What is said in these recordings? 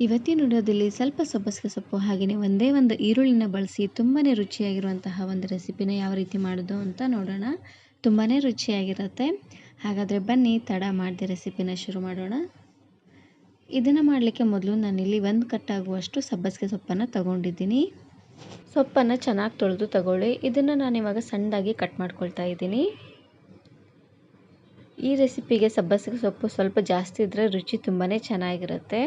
ಇವತ್ತಿನ ವಿಡಿಯೋದಲ್ಲಿ ಸ್ವಲ್ಪ ಸಬ್ಬಸಿಗೆ ಸೊಪ್ಪು ಹಾಗೆಯೇ ಒಂದೇ ಒಂದು ಈರುಳ್ಳಿನ ಬಳಸಿ ತುಂಬಾ ರುಚಿಯಾಗಿರುವಂತಹ ಒಂದು ರೆಸಿಪಿನ ಯಾವ ರೀತಿ ಮಾಡೋದು ಅಂತ ನೋಡೋಣ. ತುಂಬಾ ರುಚಿಯಾಗಿರುತ್ತೆ. ಹಾಗಾದರೆ ಬನ್ನಿ, ತಡ ಮಾಡಿದೆ ರೆಸಿಪಿನ ಶುರು ಮಾಡೋಣ. ಇದನ್ನು ಮಾಡಲಿಕ್ಕೆ ಮೊದಲು ನಾನಿಲ್ಲಿ ಒಂದು ಕಟ್ಟಾಗುವಷ್ಟು ಸಬ್ಬಸಿಗೆ ಸೊಪ್ಪನ್ನು ತಗೊಂಡಿದ್ದೀನಿ. ಸೊಪ್ಪನ್ನು ಚೆನ್ನಾಗಿ ತೊಳೆದು ತಗೊಳ್ಳಿ. ಇದನ್ನು ನಾನಿವಾಗ ಸಣ್ಣದಾಗಿ ಕಟ್ ಮಾಡ್ಕೊಳ್ತಾ ಇದ್ದೀನಿ. ಈ ರೆಸಿಪಿಗೆ ಸಬ್ಬಸಿಗೆ ಸೊಪ್ಪು ಸ್ವಲ್ಪ ಜಾಸ್ತಿ ಇದ್ದರೆ ರುಚಿ ತುಂಬಾ ಚೆನ್ನಾಗಿರುತ್ತೆ.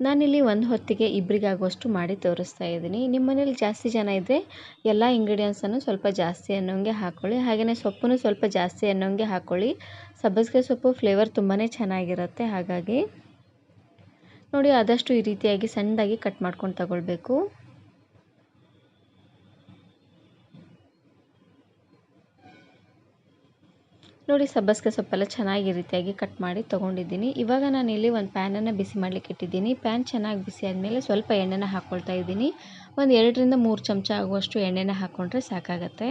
ನಾನಿಲ್ಲಿ ಒಂದು ಹೊತ್ತಿಗೆ ಇಬ್ಬರಿಗಾಗುವಷ್ಟು ಮಾಡಿ ತೋರಿಸ್ತಾ ಇದ್ದೀನಿ. ನಿಮ್ಮ ಮನೇಲಿ ಜಾಸ್ತಿ ಜನ ಇದ್ದರೆ ಎಲ್ಲ ಇಂಗ್ರೀಡಿಯೆಂಟ್ಸನ್ನು ಸ್ವಲ್ಪ ಜಾಸ್ತಿ ಅನ್ನೋಂಗೆ ಹಾಕ್ಕೊಳ್ಳಿ ಹಾಗೆಯೇ ಸೊಪ್ಪನ್ನು ಸ್ವಲ್ಪ ಜಾಸ್ತಿ ಅನ್ನೋಂಗೆ ಹಾಕ್ಕೊಳ್ಳಿ ಸಬ್ಬಸಿಗೆ ಸೊಪ್ಪು ಫ್ಲೇವರ್ ತುಂಬಾ ಚೆನ್ನಾಗಿರುತ್ತೆ. ಹಾಗಾಗಿ ನೋಡಿ, ಆದಷ್ಟು ಈ ರೀತಿಯಾಗಿ ಸಣ್ಣದಾಗಿ ಕಟ್ ಮಾಡ್ಕೊಂಡು ತಗೊಳ್ಬೇಕು. ನೋಡಿ ಸಬ್ಬಸ್ಗೆ ಸೊಪ್ಪೆಲ್ಲ ಚೆನ್ನಾಗಿ ರೀತಿಯಾಗಿ ಕಟ್ ಮಾಡಿ ತೊಗೊಂಡಿದ್ದೀನಿ. ಇವಾಗ ನಾನು ಇಲ್ಲಿ ಒಂದು ಪ್ಯಾನನ್ನು ಬಿಸಿ ಮಾಡಲಿಕ್ಕೆ ಇಟ್ಟಿದ್ದೀನಿ. ಪ್ಯಾನ್ ಚೆನ್ನಾಗಿ ಬಿಸಿ ಆದಮೇಲೆ ಸ್ವಲ್ಪ ಎಣ್ಣೆನ ಹಾಕ್ಕೊಳ್ತಾ ಇದ್ದೀನಿ. ಒಂದು ಎರಡರಿಂದ ಮೂರು ಚಮಚ ಆಗುವಷ್ಟು ಎಣ್ಣೆನ ಹಾಕ್ಕೊಂಡ್ರೆ ಸಾಕಾಗತ್ತೆ.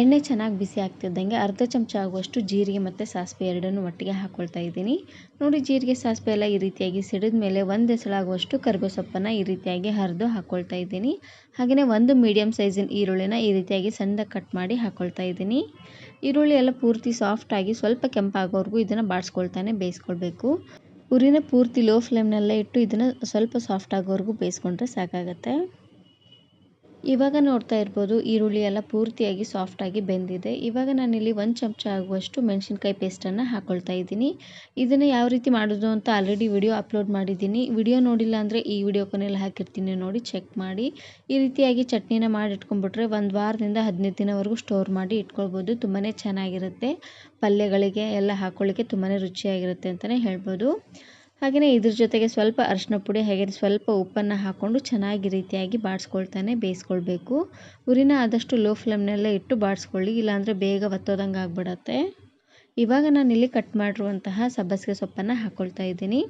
ಎಣ್ಣೆ ಚೆನ್ನಾಗಿ ಬಿಸಿ ಆಗ್ತಿದ್ದಂಗೆ ಅರ್ಧ ಚಮಚ ಆಗುವಷ್ಟು ಜೀರಿಗೆ ಮತ್ತು ಸಾಸಿವೆ ಎರಡನ್ನೂ ಒಟ್ಟಿಗೆ ಹಾಕ್ಕೊಳ್ತಾ ಇದ್ದೀನಿ. ನೋಡಿ ಜೀರಿಗೆ, ಸಾಸಿವೆ ಎಲ್ಲ ಈ ರೀತಿಯಾಗಿ ಸಿಡಿದ ಮೇಲೆ ಒಂದು ಎಸಳಾಗುವಷ್ಟು ಕರಿಬೇವು ಸೊಪ್ಪನ್ನು ಈ ರೀತಿಯಾಗಿ ಹರಿದು ಹಾಕ್ಕೊಳ್ತಾ ಇದ್ದೀನಿ. ಹಾಗೆಯೇ ಒಂದು ಮೀಡಿಯಮ್ ಸೈಜಿನ ಈರುಳ್ಳಿನ ಈ ರೀತಿಯಾಗಿ ಸಣ್ಣದಾಗಿ ಕಟ್ ಮಾಡಿ ಹಾಕ್ಕೊಳ್ತಾ ಇದ್ದೀನಿ. ಈರುಳ್ಳಿ ಎಲ್ಲ ಪೂರ್ತಿ ಸಾಫ್ಟಾಗಿ ಸ್ವಲ್ಪ ಕೆಂಪಾಗೋವರೆಗೂ ಇದನ್ನು ಬಾಡಿಸ್ಕೊಳ್ತಾನೆ ಬೇಯಿಸ್ಕೊಳ್ಬೇಕು. ಉರಿನ ಪೂರ್ತಿ ಲೋ ಫ್ಲೇಮ್ನಲ್ಲೇ ಇಟ್ಟು ಇದನ್ನು ಸ್ವಲ್ಪ ಸಾಫ್ಟ್ ಆಗೋವರೆಗೂ ಬೇಯಿಸ್ಕೊಂಡ್ರೆ ಸಾಕಾಗತ್ತೆ. ಇವಾಗ ನೋಡ್ತಾ ಇರ್ಬೋದು, ಈರುಳ್ಳಿ ಎಲ್ಲ ಪೂರ್ತಿಯಾಗಿ ಸಾಫ್ಟಾಗಿ ಬೆಂದಿದೆ. ಇವಾಗ ನಾನಿಲ್ಲಿ ಒಂದು ಚಮಚ ಆಗುವಷ್ಟು ಮೆಣಸಿನ್ಕಾಯಿ ಪೇಸ್ಟನ್ನು ಹಾಕ್ಕೊಳ್ತಾ ಇದ್ದೀನಿ. ಇದನ್ನು ಯಾವ ರೀತಿ ಮಾಡೋದು ಅಂತ ಆಲ್ರೆಡಿ ವಿಡಿಯೋ ಅಪ್ಲೋಡ್ ಮಾಡಿದ್ದೀನಿ. ವಿಡಿಯೋ ನೋಡಿಲ್ಲ ಅಂದರೆ ಈ ವಿಡಿಯೋ ಕೊನೆಯಲ್ಲಿ ಹಾಕಿರ್ತೀನಿ ನೋಡಿ ಚೆಕ್ ಮಾಡಿ. ಈ ರೀತಿಯಾಗಿ ಚಟ್ನಿನ ಮಾಡಿ ಇಟ್ಕೊಂಡ್ಬಿಟ್ರೆ ಒಂದು ವಾರದಿಂದ ಹದಿನೈದು ದಿನವರೆಗೂ ಸ್ಟೋರ್ ಮಾಡಿ ಇಟ್ಕೊಳ್ಬೋದು. ತುಂಬಾ ಚೆನ್ನಾಗಿರುತ್ತೆ. ಪಲ್ಯಗಳಿಗೆ ಎಲ್ಲ ಹಾಕ್ಕೊಳ್ಳಿಕ್ಕೆ ತುಂಬಾ ರುಚಿಯಾಗಿರುತ್ತೆ ಅಂತಲೇ ಹೇಳ್ಬೋದು. ಹಾಗೆಯೇ ಇದ್ರ ಜೊತೆಗೆ ಸ್ವಲ್ಪ ಅರಿಶಿನ ಪುಡಿ ಹಾಗೆ ಸ್ವಲ್ಪ ಉಪ್ಪನ್ನು ಹಾಕ್ಕೊಂಡು ಚೆನ್ನಾಗಿ ರೀತಿಯಾಗಿ ಬಾಡಿಸ್ಕೊಳ್ತಾನೆ ಬೇಯಿಸ್ಕೊಳ್ಬೇಕು. ಉರಿನ ಆದಷ್ಟು ಲೋ ಫ್ಲೇಮ್ನಲ್ಲೇ ಇಟ್ಟು ಬಾಡಿಸ್ಕೊಳ್ಳಿ ಇಲ್ಲಾಂದರೆ ಬೇಗ ಒತ್ತೋದಂಗೆ ಆಗ್ಬಿಡತ್ತೆ. ಇವಾಗ ನಾನಿಲ್ಲಿ ಕಟ್ ಮಾಡಿರುವಂತಹ ಸಬ್ಬಸಿಗೆ ಸೊಪ್ಪನ್ನು ಹಾಕ್ಕೊಳ್ತಾ ಇದ್ದೀನಿ.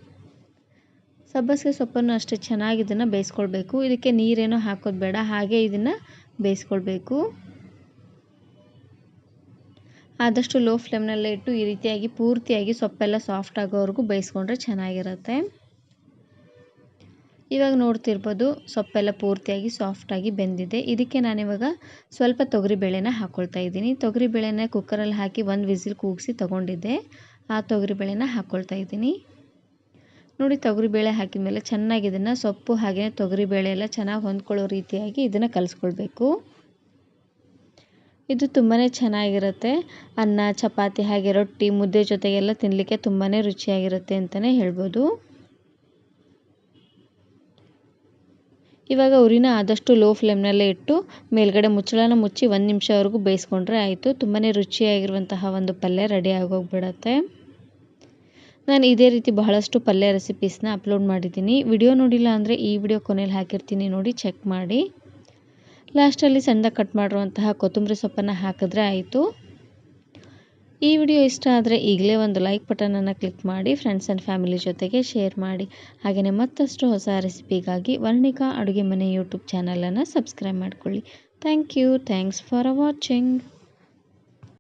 ಸಬ್ಬಸಿಗೆ ಸೊಪ್ಪನ್ನು ಅಷ್ಟೇ ಚೆನ್ನಾಗಿ ಇದನ್ನು ಬೇಯಿಸ್ಕೊಳ್ಬೇಕು. ಇದಕ್ಕೆ ನೀರೇನೋ ಹಾಕೋದು ಬೇಡ, ಹಾಗೆ ಇದನ್ನು ಬೇಯಿಸ್ಕೊಳ್ಬೇಕು. ಆದಷ್ಟು ಲೋ ಫ್ಲೇಮ್ನಲ್ಲೇ ಇಟ್ಟು ಈ ರೀತಿಯಾಗಿ ಪೂರ್ತಿಯಾಗಿ ಸೊಪ್ಪೆಲ್ಲ ಸಾಫ್ಟ್ ಆಗೋವರೆಗೂ ಬೇಯಿಸ್ಕೊಂಡ್ರೆ ಚೆನ್ನಾಗಿರುತ್ತೆ. ಇವಾಗ ನೋಡ್ತಿರ್ಬೋದು ಸೊಪ್ಪೆಲ್ಲ ಪೂರ್ತಿಯಾಗಿ ಸಾಫ್ಟಾಗಿ ಬೆಂದಿದೆ. ಇದಕ್ಕೆ ನಾನಿವಾಗ ಸ್ವಲ್ಪ ತೊಗರಿಬೇಳೆನ ಹಾಕ್ಕೊಳ್ತಾ ಇದ್ದೀನಿ. ತೊಗರಿಬೇಳೆನ ಕುಕ್ಕರಲ್ಲಿ ಹಾಕಿ ಒಂದು ವಿಸಿಲ್ ಕೂಗಿಸಿ ತೊಗೊಂಡಿದ್ದೆ. ಆ ತೊಗರಿಬೇಳೆನ ಹಾಕ್ಕೊಳ್ತಾ ಇದ್ದೀನಿ. ನೋಡಿ ತೊಗರಿಬೇಳೆ ಹಾಕಿದ ಮೇಲೆ ಚೆನ್ನಾಗಿ ಇದನ್ನು ಸೊಪ್ಪು ಹಾಗೆಯೇ ತೊಗರಿಬೇಳೆ ಎಲ್ಲ ಚೆನ್ನಾಗಿ ಹೊಂದ್ಕೊಳ್ಳೋ ರೀತಿಯಾಗಿ ಇದನ್ನು ಕಲಿಸ್ಕೊಳ್ಬೇಕು. ಇದು ತುಂಬಾ ಚೆನ್ನಾಗಿರುತ್ತೆ. ಅನ್ನ, ಚಪಾತಿ ಹಾಗೆ ರೊಟ್ಟಿ, ಮುದ್ದೆ ಜೊತೆಗೆಲ್ಲ ತಿನ್ನಲಿಕ್ಕೆ ತುಂಬಾ ರುಚಿಯಾಗಿರುತ್ತೆ ಅಂತಲೇ ಹೇಳ್ಬೋದು. ಇವಾಗ ಉರಿನ ಆದಷ್ಟು ಲೋ ಫ್ಲೇಮ್ನಲ್ಲೇ ಇಟ್ಟು ಮೇಲ್ಗಡೆ ಮುಚ್ಚಳನ ಮುಚ್ಚಿ ಒಂದು ನಿಮಿಷವರೆಗೂ ಬೇಯಿಸ್ಕೊಂಡ್ರೆ ಆಯಿತು. ತುಂಬಾ ರುಚಿಯಾಗಿರುವಂತಹ ಒಂದು ಪಲ್ಯ ರೆಡಿ ಆಗೋಗ್ಬಿಡತ್ತೆ. ನಾನು ಇದೇ ರೀತಿ ಬಹಳಷ್ಟು ಪಲ್ಯ ರೆಸಿಪೀಸ್ನ ಅಪ್ಲೋಡ್ ಮಾಡಿದ್ದೀನಿ. ವಿಡಿಯೋ ನೋಡಿಲ್ಲ ಅಂದರೆ ಈ ವಿಡಿಯೋ ಕೊನೆಯಲ್ಲಿ ಹಾಕಿರ್ತೀನಿ ನೋಡಿ ಚೆಕ್ ಮಾಡಿ. ಲಾಸ್ಟಲ್ಲಿ ಸಣ್ಣದಾಗಿ ಕಟ್ ಮಾಡಿರುವಂತಹ ಕೊತ್ತಂಬರಿ ಸೊಪ್ಪನ್ನು ಹಾಕಿದ್ರೆ ಆಯಿತು. ಈ ವಿಡಿಯೋ ಇಷ್ಟ ಆದರೆ ಈಗಲೇ ಒಂದು ಲೈಕ್ ಬಟನನ್ನು ಕ್ಲಿಕ್ ಮಾಡಿ ಫ್ರೆಂಡ್ಸ್ ಆ್ಯಂಡ್ ಫ್ಯಾಮಿಲಿ ಜೊತೆಗೆ ಶೇರ್ ಮಾಡಿ. ಹಾಗೆಯೇ ಮತ್ತಷ್ಟು ಹೊಸ ರೆಸಿಪಿಗಾಗಿ ವರ್ಣಿಕಾ ಅಡುಗೆ ಮನೆ ಯೂಟ್ಯೂಬ್ ಚಾನಲನ್ನು ಸಬ್ಸ್ಕ್ರೈಬ್ ಮಾಡಿಕೊಳ್ಳಿ. Thank you thanks for watching